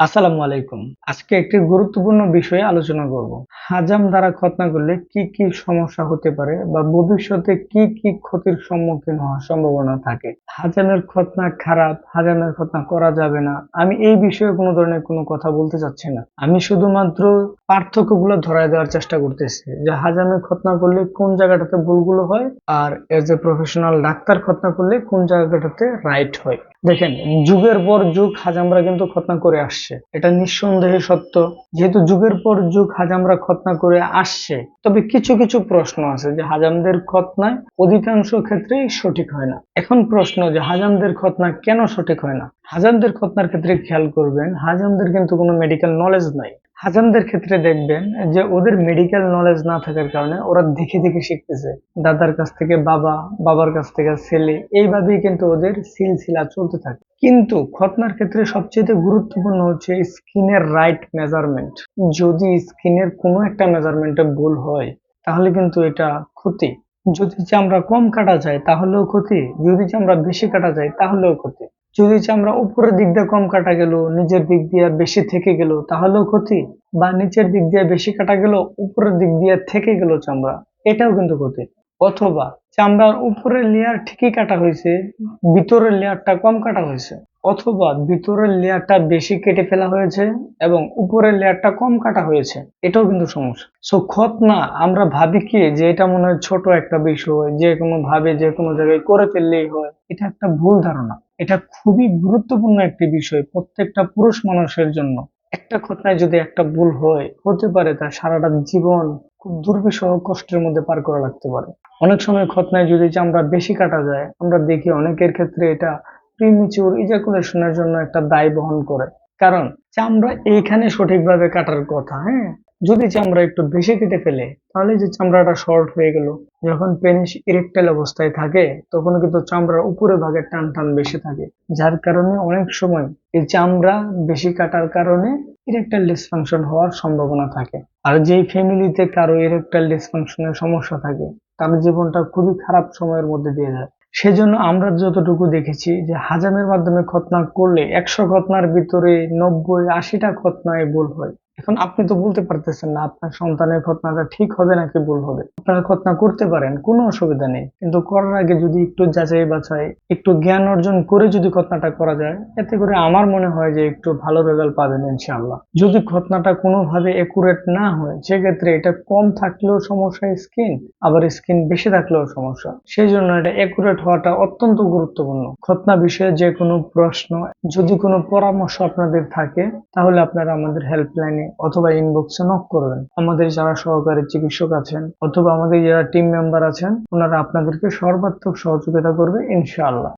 আসসালামু আলাইকুম। আজকে একটি গুরুত্বপূর্ণ বিষয়ে আলোচনা করব। হাজাম দ্বারা খতনা করলে কি কি সমস্যা হতে পারে বা ভবিষ্যতে কি কি ক্ষতির সম্মুখীন হওয়ার সম্ভাবনা থাকে? হাজামের খতনা খারাপ, হাজামের খতনা করা যাবে না। আমি এই বিষয়ে কোনো ধরনের কোনো কথা বলতে চাচ্ছি না। আমি শুধুমাত্র পার্থক্যগুলো ধরায় দেওয়ার চেষ্টা করতেছি যে হাজামের খতনা করলে কোন জায়গাটাতে ভুলগুলো হয় আর এজ এ প্রফেশনাল ডাক্তার খতনা করলে কোন জায়গাটাতে রাইট হয়। দেখেন, যুগের পর যুগ হাজামরা কিন্তু খতনা করে আসছে। এটা নিঃসন্দেহে সত্য। যেহেতু যুগের পর যুগ হাজামরা খতনা করে আসছে, তবে কিছু কিছু প্রশ্ন আছে যে হাজামদের খতনায় অধিকাংশ ক্ষেত্রেই সঠিক হয় না। এখন প্রশ্ন যে হাজামদের খতনা কেন সঠিক হয় না? হাজামদের খতনার ক্ষেত্রে খেয়াল করবেন, হাজামদের কিন্তু কোনো মেডিকেল নলেজ নাই। হাজামদের ক্ষেত্রে দেখবেন যে ওদের মেডিকেল নলেজ না থাকার কারণে ওরা দেখে দেখে শিখতেছে। দাদার কাছ থেকে বাবা, বাবার কাছ থেকে ছেলে, এইভাবেই কিন্তু ওদের সিলসিলা চলতে থাকে। কিন্তু খতনার ক্ষেত্রে সবচেয়ে গুরুত্বপূর্ণ হচ্ছে স্কিনের রাইট মেজারমেন্ট যদি স্কিনের কোনো একটা মেজারমেন্টে ভুল হয়, তাহলে কিন্তু এটা ক্ষতি। যদি চামড়া কম কাটা যায়, তাহলেও ক্ষতি। যদি চামড়া বেশি কাটা যায়, তাহলেও ক্ষতি। যদি চামড়া উপরের দিক দিয়ে কম কাটা গেল, নিচের দিক দিয়ে বেশি থেকে গেল, তাহলেও ক্ষতি। বা নিচের দিক দিয়ে বেশি কাটা গেল, উপরের দিক দিয়ে থেকে গেল চামড়া, এটাও কিন্তু ক্ষতি। অথবা চামড়ার উপরের লেয়ার ঠিকই কাটা হয়েছে, ভিতরের লেয়ারটা কম কাটা হয়েছে, অথবা ভিতরের লেয়ারটা বেশি কেটে ফেলা হয়েছে এবং উপরের লেয়ারটা কম কাটা হয়েছে, এটাও কিন্তু সমস্যা। সো ক্ষত না, আমরা ভাবি কি যে এটা মনে হয় ছোট একটা বিষয়, যে কোনো ভাবে যে কোনো জায়গায় করে ফেললেই হয়, এটা একটা ভুল ধারণা। এটা খুবই গুরুত্বপূর্ণ একটি বিষয় প্রত্যেকটা পুরুষ মানুষের জন্য। একটা ঘটনায় যদি একটা ভুল হয়, হতে পারে তার সারাটা জীবন খুব দুর্বিষহ কষ্টের মধ্যে পার করা লাগতে পারে। অনেক সময় খতনায় যদি চামড়া বেশি কাটা যায়, আমরা দেখি অনেকের ক্ষেত্রে এটা প্রিমিচিউর ইজাকুলেশনের জন্য একটা দায় বহন করে। কারণ, চামড়া এইখানে সঠিকভাবে কাটার কথা হ্যাঁ? যদি চামড়া একটু বেশি কেটে ফেলে, তাহলে যে চামড়াটা শর্ট হয়ে গেল। যখন পেনিস ইরেকটাইল অবস্থায় থাকে, তখন কিন্তু চামড়ার উপরে ভাগে টান টান বেশি থাকে। যার কারণে অনেক সময় এই চামড়া বেশি কাটার কারণে ইরেকটাইল ডিসফাংশন হওয়ার সম্ভাবনা থাকে। আর যেই ফ্যামিলিতে কারও ইরেকটাইল ডিসফাংশনের সমস্যা থাকে, তার জীবনটা খুবই খারাপ সময়ের মধ্যে দিয়ে যায়। সেজন্য আমরা যতটুকু দেখেছি যে হাজামের মাধ্যমে খতনা করলে একশো খতনার ভিতরে নব্বই আশিটা খতনায় ভুল হয়। এখন আপনি তো বলতে পারতেছেন না, আপনার সন্তানের খতনাটা ঠিক হবে নাকি ভুল হবে। আপনারা খতনা করতে পারেন, কোনো অসুবিধা নেই। কিন্তু করার আগে যদি একটু যাচাই বাছাই, একটু জ্ঞান অর্জন করে যদি খতনাটা করা যায়, এতে করে আমার মনে হয় যে একটু ভালো রেজাল্ট পাবেন ইনশাআল্লাহ। যদি খতনাটা কোনোভাবে একুরেট না হয়, সেক্ষেত্রে এটা কম থাকলেও সমস্যা স্কিন আবার স্কিন বেশি থাকলেও সমস্যা। সেই জন্য এটা একুরেট হওয়াটা অত্যন্ত গুরুত্বপূর্ণ। খতনা বিষয়ে যে কোনো প্রশ্ন, যদি কোনো পরামর্শ আপনাদের থাকে, তাহলে আপনারা আমাদের হেল্পলাইনে অথবা ইনবক্সে নক করবেন। আমাদের যারা সহকারী চিকিৎসক আছেন, অথবা আমাদের যারা টিম মেম্বার আছেন, ওনারা আপনাদেরকে সর্বাত্মক সহযোগিতা করবে, ইনশাআল্লাহ।